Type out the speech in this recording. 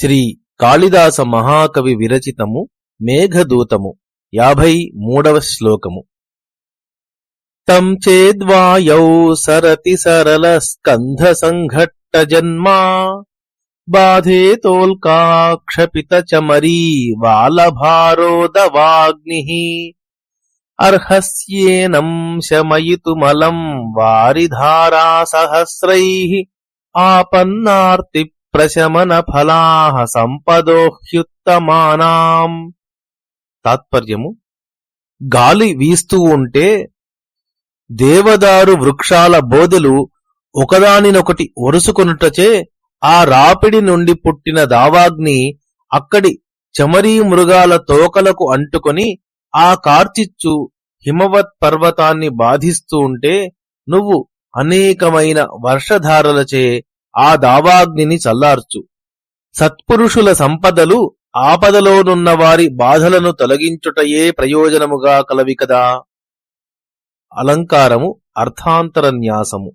శ్రీ కాళిదాస మహాకవి విరచితము మేఘదూతము యాభై మూడవ శ్లోకము. తం చేద్వాయౌ సరతి సరళ స్కంధ సంఘట్ట జన్మా బాధేతోల్కాక్షపిత చమరీ వాలభారోదవాగ్ని. అర్హస్యేనం శమయితుమలం వారిధారా సహస్రై ఆపన్నార్తి ప్రశమన ఫలా సంపదోహ్యుత్తమానాం. తాత్పర్యము గాలి వీస్తూ ఉంటే దేవదారు వృక్షాల బోధలు ఒకదానినొకటి ఒరుసుకొనుటచే ఆ రాపిడి నుండి పుట్టిన దావాగ్ని అక్కడి చమరీ మృగాల తోకలకు అంటుకొని ఆ కార్చిచ్చు హిమవత్ పర్వతాన్ని బాధిస్తూ ఉంటే నువ్వు అనేకమైన వర్షధారలచే ఆ దావాగ్నిని చల్లార్చు. సత్పురుషుల సంపదలు ఆపదలోనున్న వారి బాధలను తొలగించుటయే ప్రయోజనముగా కలవి కదా. అలంకారము అర్థాంతరన్యాసము